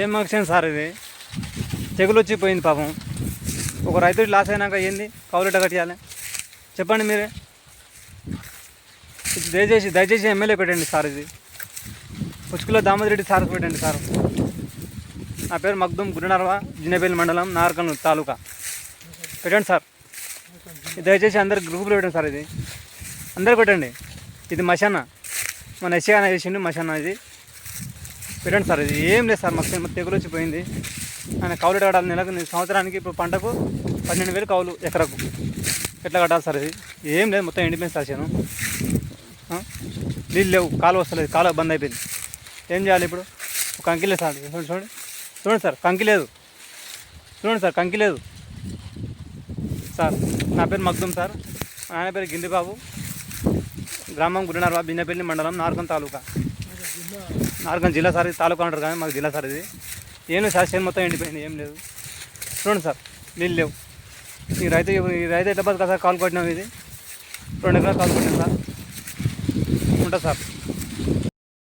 ఏం మక్షం సార్ ఇది? తెగులు వచ్చి పోయింది పాపం. ఒక రైతు లాస్ అయినాక ఏంది? కౌలెట కట్టియాలి? చెప్పండి మీరే. దయచేసి దయచేసి ఎమ్మెల్యే పెట్టండి సార్ ఇది. ఉచ్చుకులో దామోదరెడ్డి సార్ పెట్టండి సార్. నా పేరు మగ్దుం గురునర్వ జిన్నపల్లి మండలం నార్కల్ తాలూకా. పెట్టండి సార్. దయచేసి అందరు గ్రూపులో పెట్టండి సార్ ఇది. అందరు పెట్టండి. ఇది మశాన మన ఎస్సీ అన్న చేసిండు మశాన ఇది. పెట్టండి సార్ ఇది ఏం లేదు సార్ మాకు తెగులు వచ్చిపోయింది. ఆయన కౌలు ఎట్లా కట్టాలి నెలకు సంవత్సరానికి ఇప్పుడు పంటకు పన్నెండు వేలు కౌలు ఎకరకు. ఎట్లా కట్టాలి సార్ ఇది? ఏం లేదు మొత్తం ఎండిపోయింది సార్ చేను. నీళ్ళు లేవు కాలు వస్తలేదు కాలు బంద్ అయిపోయింది. ఏం చేయాలి ఇప్పుడు? ఒక కంకి లేదు సార్ చూడండి చూడండి. చూడండి సార్ కంకి లేదు. చూడండి సార్ కంకి లేదు. సార్ నా పేరు మగ్దుం సార్. మా పేరు గిందిబాబు. గ్రామం గుడినార్వా బిన్నపల్లి మండలం నార్కం తాలూకా. నార్కం జిల్లా సార్ తాలూకా అంటారు కానీ మాకు జిల్లా సార్ ఇది. ఏం లేదు సార్ చేను మొత్తం ఎండిపోయింది ఏం లేదు. చూడండి సార్ నీళ్ళు లేవు. ఈ రైతు ఈ రైతు ఎట్లా బతుకా సార్? కాల్ కొట్టినాం ఇది. రెండు ఎకరాలు కాల్ కొట్టినాం సార్. ఉంటా సార్.